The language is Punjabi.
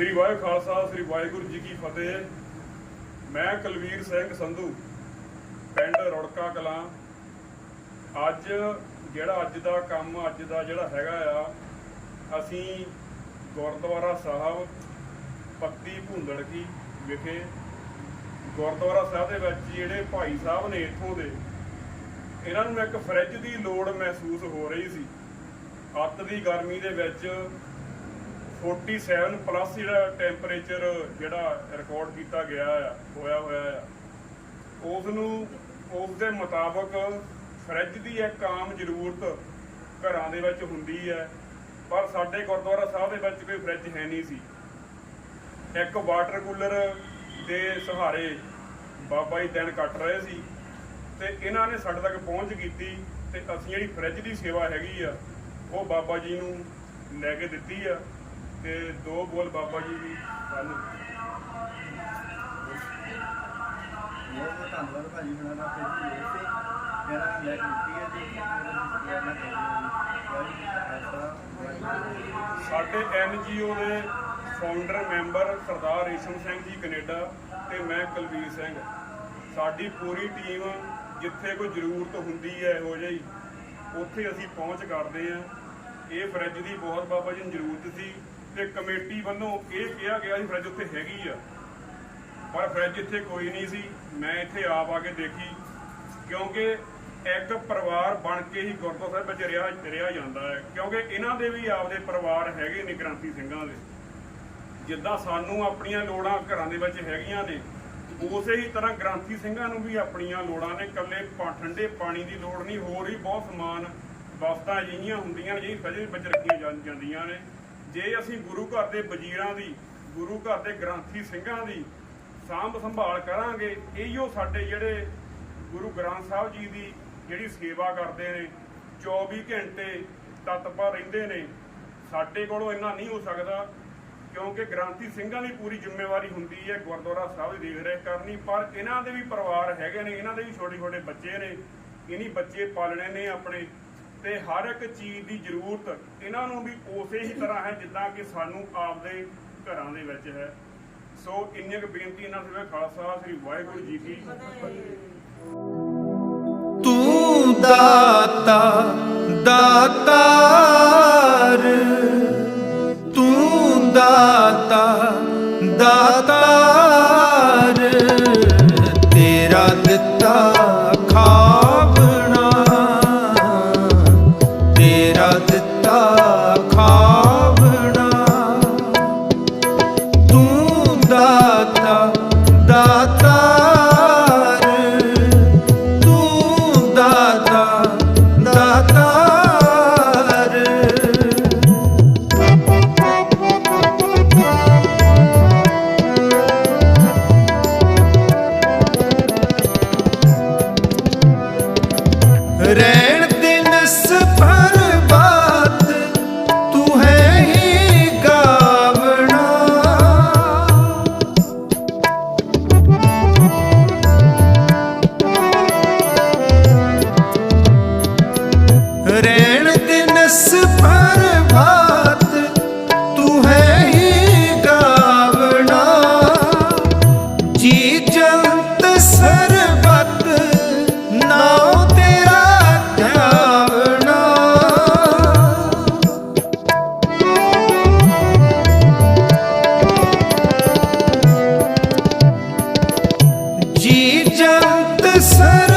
ਸ੍ਰੀ ਵਾਹਿਗੁਰੂ ਖਾਲਸਾ, ਸ੍ਰੀ ਵਾਹਿਗੁਰੂ ਜੀ ਕੀ ਫਤਿਹ। ਮੈਂ ਕੁਲਵੀਰ ਸਿੰਘ ਸੰਧੂ, ਪਿੰਡ ਰੁੜਕਾ ਕਲਾਂ। ਅੱਜ ਜਿਹੜਾ ਅੱਜ ਦਾ ਕੰਮ, ਅੱਜ ਦਾ ਜਿਹੜਾ ਹੈਗਾ ਆ, ਅਸੀਂ ਗੁਰਦੁਆਰਾ ਸਾਹਿਬ ਪੱਤੀ ਭੁੰਦੜ ਕੀ ਵਿਖੇ ਗੁਰਦੁਆਰਾ ਸਾਹਿਬ ਦੇ ਵਿੱਚ ਜਿਹੜੇ ਭਾਈ ਸਾਹਿਬ ਨੇ ਇੱਥੋਂ ਦੇ, ਇਹਨਾਂ ਨੂੰ ਇੱਕ ਫਰਿੱਜ ਦੀ ਲੋੜ ਮਹਿਸੂਸ ਹੋ ਰਹੀ ਸੀ। ਅੱਤ ਦੀ ਗਰਮੀ ਦੇ ਵਿੱਚ 47 ਪਲੱਸ ਜਿਹੜਾ ਟੈਂਪਰੇਚਰ ਜਿਹੜਾ ਰਿਕਾਰਡ ਕੀਤਾ ਗਿਆ ਆ, ਹੋਇਆ ਹੋਇਆ ਆ ਉਸ ਨੂੰ ਉਸ ਦੇ ਮੁਤਾਬਕ ਫਰਿੱਜ ਦੀ ਇੱਕ ਆਮ ਜ਼ਰੂਰਤ ਘਰਾਂ ਦੇ ਵਿੱਚ ਹੁੰਦੀ ਹੈ, ਪਰ ਸਾਡੇ ਗੁਰਦੁਆਰਾ ਸਾਹਿਬ ਦੇ ਵਿੱਚ ਕੋਈ ਫਰਿੱਜ ਹੈ ਨਹੀਂ ਸੀ। ਇੱਕ ਵਾਟਰ ਕੂਲਰ ਦੇ ਸਹਾਰੇ ਬਾਬਾ ਜੀ ਦਿਨ ਕੱਟ ਰਹੇ ਸੀ ਤੇ ਇਹਨਾਂ ਨੇ ਸਾਡੇ ਤੱਕ ਪਹੁੰਚ ਕੀਤੀ ਤੇ ਅਸੀਂ ਜਿਹੜੀ ਫਰਿੱਜ ਦੀ ਸੇਵਾ ਹੈਗੀ ਆ, ਉਹ ਬਾਬਾ ਜੀ ਨੂੰ ਲੈ ਕੇ ਦਿੱਤੀ ਆ। ਤੇ ਦੋ ਬੋਲ ਬਾਬਾ ਜੀ ਦੀ ਸਾਨੂੰ ਬਹੁਤ ਬਹੁਤ ਧੰਨਵਾਦ ਭਾਜੀ ਹੁਣਾਂ ਦਾ ਫਿਰ ਵੀ ਇਹ ਤੇ ਜਿਹੜਾ ਲੈ ਕੇ ਦਿੱਤੀ ਹੈ। ਜੀ ਸਾਡੇ ਐਨਜੀਓ ਦੇ founder member Sardar Resham Singh ji Canada ਤੇ ਮੈਂ ਕੁਲਵੀਰ ਸਿੰਘ। ਸਾਡੀ ਪੂਰੀ ਟੀਮ ਜਿੱਥੇ ਕੋਈ ਜ਼ਰੂਰਤ ਹੁੰਦੀ ਹੈ ਇਹੋ ਜਿਹੀ ਉੱਥੇ ਅਸੀਂ ਪਹੁੰਚ ਕਰਦੇ ਹਾਂ। ਇਹ ਫਰਿੱਜ ਦੀ ਬਹੁਤ ਬਾਬਾ ਜੀ ਨੂੰ ਜ਼ਰੂਰਤ ਸੀ। ਤੇ ਕਮੇਟੀ ਵੱਲੋਂ ਇਹ ਕਿਹਾ ਗਿਆ ਸੀ ਫਰਿੱਜ ਉੱਥੇ ਹੈਗੀ ਆ। ਪਰ ਫਰਿੱਜ ਇੱਥੇ ਕੋਈ ਨਹੀਂ ਸੀ। ਮੈਂ ਇੱਥੇ ਆਪ ਆ ਕੇ ਦੇਖੀ। ਕਿਉਂਕਿ ਇੱਕ ਪਰਿਵਾਰ ਬਣ ਕੇ ਹੀ ਗੁਰਦੁਆਰਾ ਸਾਹਿਬ ਵਿੱਚ ਰਿਹਾ ਰਿਹਾ ਜਾਂਦਾ ਹੈ। ਕਿਉਂਕਿ ਇਹਨਾਂ ਦੇ ਵੀ ਆਪਦੇ ਪਰਿਵਾਰ ਹੈਗੇ ਨੇ ਕ੍ਰਾਂਤੀ ਸਿੰਘਾਂ ਦੇ। ਜਿੱਦਾਂ ਸਾਨੂੰ ਆਪਣੀਆਂ ਲੋੜਾਂ ਘਰਾਂ ਦੇ ਵਿੱਚ ਹੈਗੀਆਂ ਨੇ, ਉਸੇ ਹੀ ਤਰ੍ਹਾਂ ਗ੍ਰਾਂਥੀ ਸਿੰਘਾਂ ਨੂੰ ਵੀ ਆਪਣੀਆਂ ਲੋੜਾਂ ਨੇ। ਇਕੱਲੇ ਠੰਡੇ ਪਾਣੀ ਦੀ ਲੋੜ ਨਹੀਂ, ਹੋਰ ਹੀ ਬਹੁਤ ਸਮਾਨ ਵਸਤਾਂ ਅਜਿਹੀਆਂ ਹੁੰਦੀਆਂ ਨੇ ਜਿਹੜੀ ਫਜੇ ਵਿੱਚ ਰੱਖੀਆਂ ਜਾਂਦੀਆਂ ਨੇ। ਜੇ ਅਸੀਂ ਗੁਰੂ ਘਰ ਦੇ ਵਜ਼ੀਰਾਂ ਦੀ, ਗੁਰੂ ਘਰ ਦੇ ਗ੍ਰੰਥੀ ਸਿੰਘਾਂ ਦੀ ਸਾਂਭ ਸੰਭਾਲ ਕਰਾਂਗੇ ਇਹੀਓ ਸਾਡੇ ਜਿਹੜੇ ਗੁਰੂ ਗ੍ਰੰਥ ਸਾਹਿਬ ਜੀ ਦੀ ਜਿਹੜੀ ਸੇਵਾ ਕਰਦੇ ਨੇ 24 ਘੰਟੇ ਤਤਪਰ ਰਹਿੰਦੇ ਨੇ, ਸਾਡੇ ਕੋਲੋਂ ਇੰਨਾ ਨਹੀਂ ਹੋ ਸਕਦਾ, ਕਿਉਂਕਿ ਗ੍ਰੰਥੀ ਸਿੰਘਾਂ ਦੀ ਪੂਰੀ ਜ਼ਿੰਮੇਵਾਰੀ ਹੁੰਦੀ ਹੈ, ਗੁਰਦੁਆਰਾ ਸਾਹਿਬ ਦੀ ਦੇਖ ਰੇਖ ਕਰਨੀ, ਪਰ ਇਹਨਾਂ ਦੇ ਵੀ ਪਰਿਵਾਰ ਹੈਗੇ ਨੇ, ਇਹਨਾਂ ਦੇ ਵੀ ਛੋਟੇ ਛੋਟੇ ਬੱਚੇ ਨੇ, ਇਨੀ ਬੱਚੇ ਪਾਲਣੇ ਨੇ ਆਪਣੇ। ਤੇ ਹਰ ਇੱਕ ਚੀਜ਼ ਦੀ ਜ਼ਰੂਰਤ ਇਹਨਾਂ ਨੂੰ ਵੀ ਉਸੇ ਹੀ ਤਰ੍ਹਾਂ ਹੈ ਜਿੱਦਾਂ ਕਿ ਸਾਨੂੰ ਆਪਦੇ ਘਰਾਂ ਦੇ ਵਿੱਚ ਹੈ। ਸੋ ਇੰਨੀਆਂ ਕੁ ਬੇਨਤੀ ਇਹਨਾਂ ਦੇ ਖਾਲਸਾ, ਸ੍ਰੀ ਵਾਹਿਗੁਰੂ ਜੀ ਕੀ ਤੂੰ ਦਾਤਾ, ਦਾਤਾਰ। ਤੂੰ ਦਾਤਾ ਦਾਤਾਰ ਜੀ ਜੰਤ ਸਰ